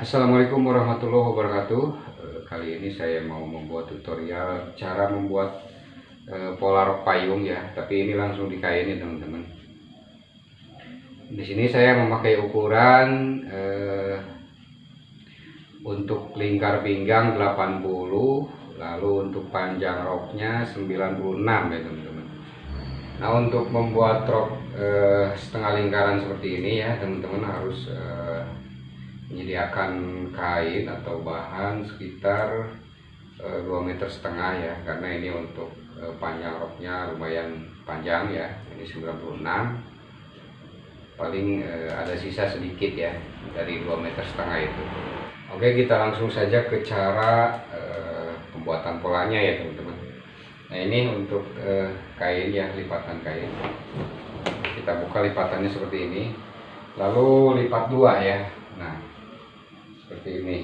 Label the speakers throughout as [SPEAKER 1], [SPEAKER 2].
[SPEAKER 1] Assalamualaikum warahmatullahi wabarakatuh. Eh, Kali ini saya mau membuat tutorial cara membuat eh, pola rok payung ya, tapi ini langsung dikainin teman-teman. Di sini saya memakai ukuran eh, untuk lingkar pinggang 80, lalu untuk panjang roknya 96 ya teman-teman. Nah untuk membuat rok eh, setengah lingkaran seperti ini ya teman-teman harus eh, menyediakan kain atau bahan sekitar eh, 2 meter setengah ya karena ini untuk eh, panjang roknya lumayan panjang ya ini 96 paling eh, ada sisa sedikit ya dari 2 meter setengah itu. Oke kita langsung saja ke cara pembuatan polanya ya teman-teman. Nah ini untuk kain ya lipatan kain. Kita buka lipatannya seperti ini. Lalu lipat dua ya. Nah seperti ini.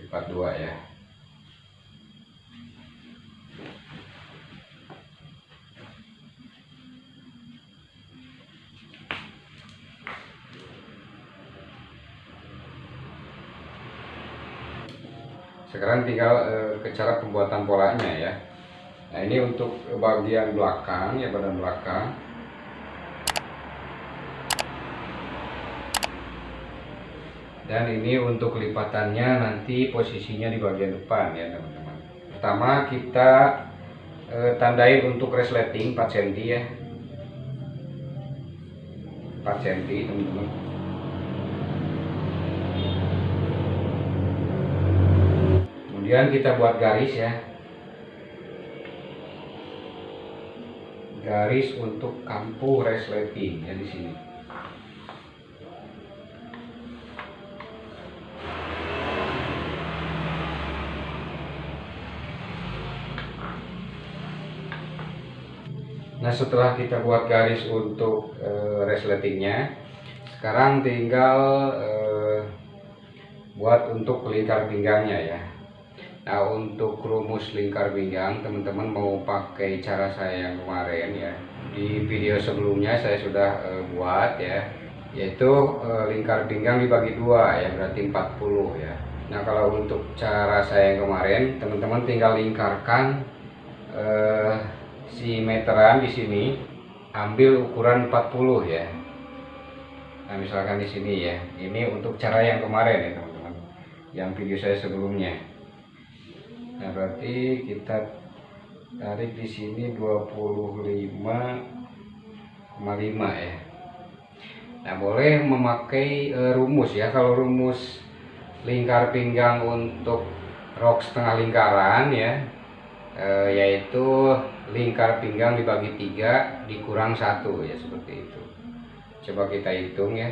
[SPEAKER 1] Lipat dua ya. Sekarang tinggal eh, ke cara pembuatan polanya ya. Nah ini untuk bagian belakang ya badan belakang dan ini untuk lipatannya nanti posisinya di bagian depan ya teman-teman. Pertama kita eh, tandain untuk resleting 4 cm ya. 4 cm teman-teman. Kemudian kita buat garis ya. Garis untuk kampu resleting ya di sini Nah setelah kita buat garis untuk e, resletingnya Sekarang tinggal e, buat untuk lingkar pinggangnya ya. Nah untuk rumus lingkar pinggang teman-teman mau pakai cara saya yang kemarin ya. Di video sebelumnya saya sudah e, buat ya Yaitu e, lingkar pinggang dibagi dua ya berarti 40 ya. Nah kalau untuk cara saya yang kemarin teman-teman tinggal lingkarkan e, si meteran di sini ambil ukuran 40 ya. Nah, misalkan di sini ya. Ini untuk cara yang kemarin ya, teman-teman. Yang video saya sebelumnya. Nah, berarti kita tarik di sini 25,5 ya. Nah, boleh memakai e, rumus ya. Kalau rumus lingkar pinggang untuk rok setengah lingkaran ya e, yaitu lingkar pinggang dibagi tiga dikurang satu. Ya seperti itu. Coba kita hitung ya.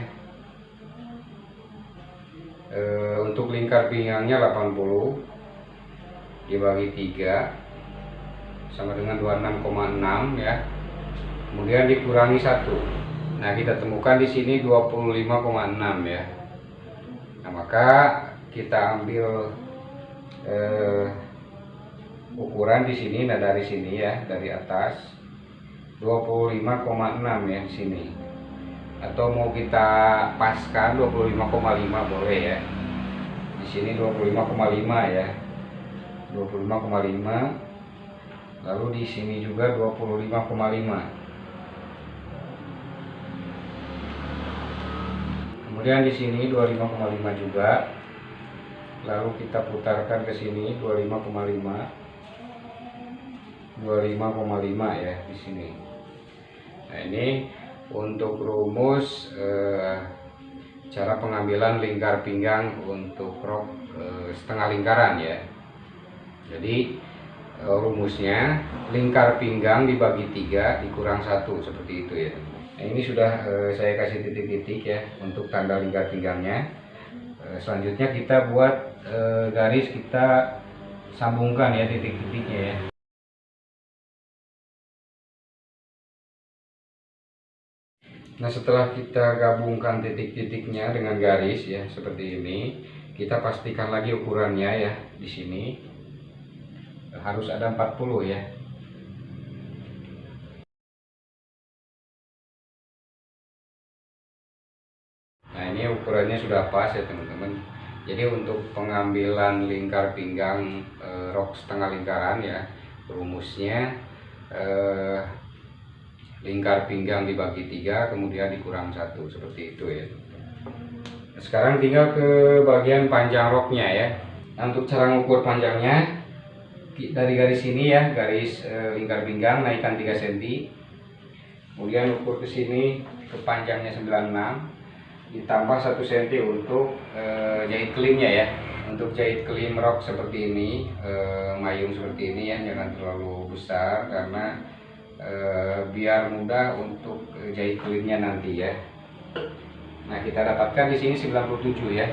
[SPEAKER 1] E, untuk lingkar pinggangnya 80 dibagi tiga sama dengan 26,6 ya. Kemudian dikurangi satu. Nah kita temukan di sini 25,6 ya. Nah maka kita ambil eh, ukuran di sini nah dari sini ya dari atas. 25,6 ya di sini. Atau mau kita paskan 25,5 boleh ya. Di sini 25,5 ya. 25,5 lalu di sini juga 25,5 kemudian di sini 25,5 juga. Lalu kita putarkan ke sini 25,5 25,5 ya di sini. Nah, ini untuk rumus eh, cara pengambilan lingkar pinggang untuk rok eh, setengah lingkaran ya. Jadi eh, rumusnya lingkar pinggang dibagi tiga dikurang satu seperti itu ya. Nah, ini sudah eh, saya kasih titik-titik ya untuk tanda lingkar pinggangnya. Eh, selanjutnya kita buat eh, garis kita sambungkan ya titik-titiknya ya. Nah setelah kita gabungkan titik-titiknya dengan garis ya seperti ini, kita pastikan lagi ukurannya ya di sini harus ada 40 ya. nah ini ukurannya sudah pas ya teman-teman jadi untuk pengambilan lingkar pinggang eh, rok setengah lingkaran ya rumusnya eh, lingkar pinggang dibagi tiga kemudian dikurang satu. Seperti itu ya. Sekarang tinggal ke bagian panjang roknya ya. Nah, untuk cara mengukur panjangnya dari garis ini ya garis e, lingkar pinggang naikkan 3 cm kemudian ukur ke sini ke panjangnya 96 ditambah 1 cm untuk e, jahit kelimnya ya. Untuk jahit kelim rok seperti ini e, mayung seperti ini ya. Jangan terlalu besar karena e, biar mudah untuk jahit kelimnya nanti ya. Nah kita dapatkan di sini 97 ya.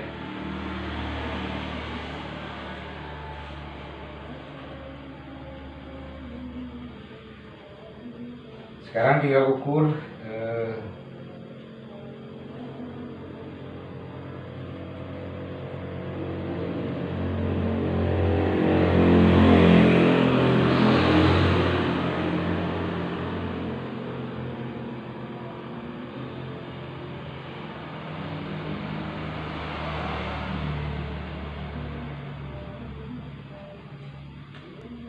[SPEAKER 1] Sekarang tinggal ukur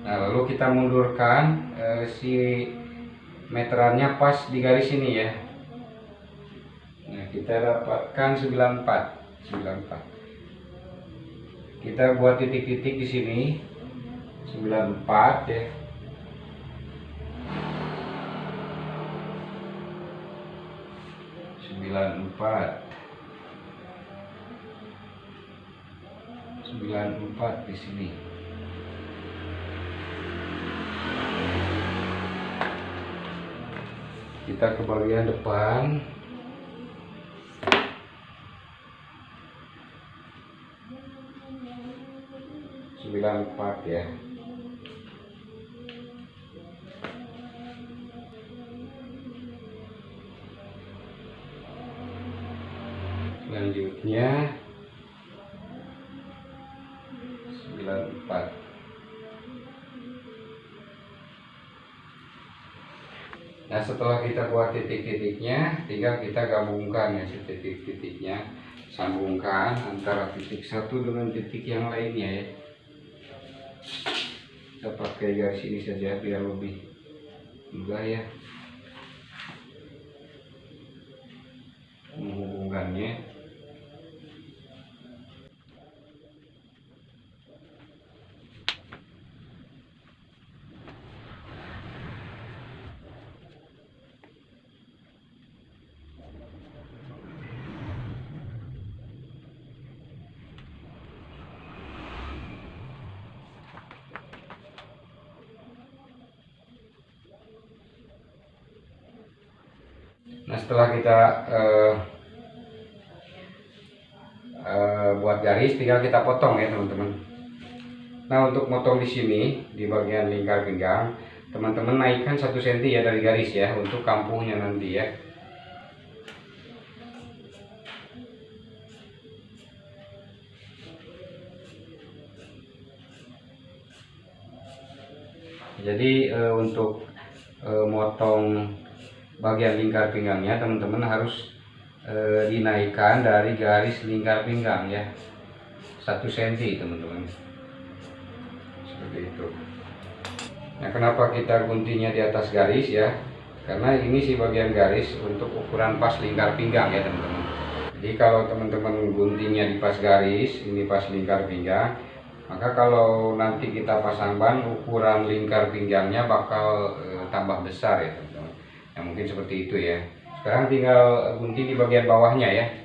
[SPEAKER 1] Nah, lalu kita mundurkan eh, si meterannya pas di garis ini ya. Nah, kita dapatkan 94. 94. Kita buat titik-titik di sini. 94 ya. Sembilan empat, sembilan empat di sini. kita ke bagian depan. Sembilan empat ya. Selanjutnya 94 Nah setelah kita buat titik-titiknya, tinggal kita gabungkan ya titik-titiknya, sambungkan antara titik satu dengan titik yang lainnya ya. Kita pakai garis ini saja biar lebih mudah ya menghubungkannya. Nah setelah kita uh, uh, buat garis, tinggal kita potong ya teman-teman. Nah untuk potong di sini di bagian lingkar pinggang, teman-teman naikkan satu cm ya dari garis ya untuk kampungnya nanti ya. Jadi e, untuk e, motong bagian lingkar pinggangnya teman-teman harus e, dinaikkan dari garis lingkar pinggang ya. Satu senti teman-teman. Seperti itu. Nah kenapa kita guntingnya di atas garis ya? Karena ini sih bagian garis untuk ukuran pas lingkar pinggang ya teman-teman. Jadi kalau teman-teman guntingnya di pas garis ini pas lingkar pinggang maka kalau nanti kita pasang ban ukuran lingkar pinggangnya bakal e, tambah besar ya teman-teman ya mungkin seperti itu ya. Sekarang tinggal gunting di bagian bawahnya ya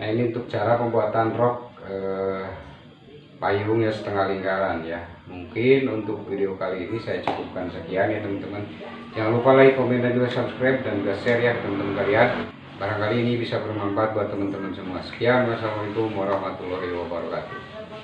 [SPEAKER 1] Nah ini untuk cara pembuatan rok eh, payung ya setengah lingkaran ya. Mungkin untuk video kali ini saya cukupkan sekian ya teman-teman. Jangan lupa like, komen, dan juga subscribe dan juga share ya teman-teman kalian. barangkali ini bisa bermanfaat buat teman-teman semua sekian wassalamualaikum warahmatullahi wabarakatuh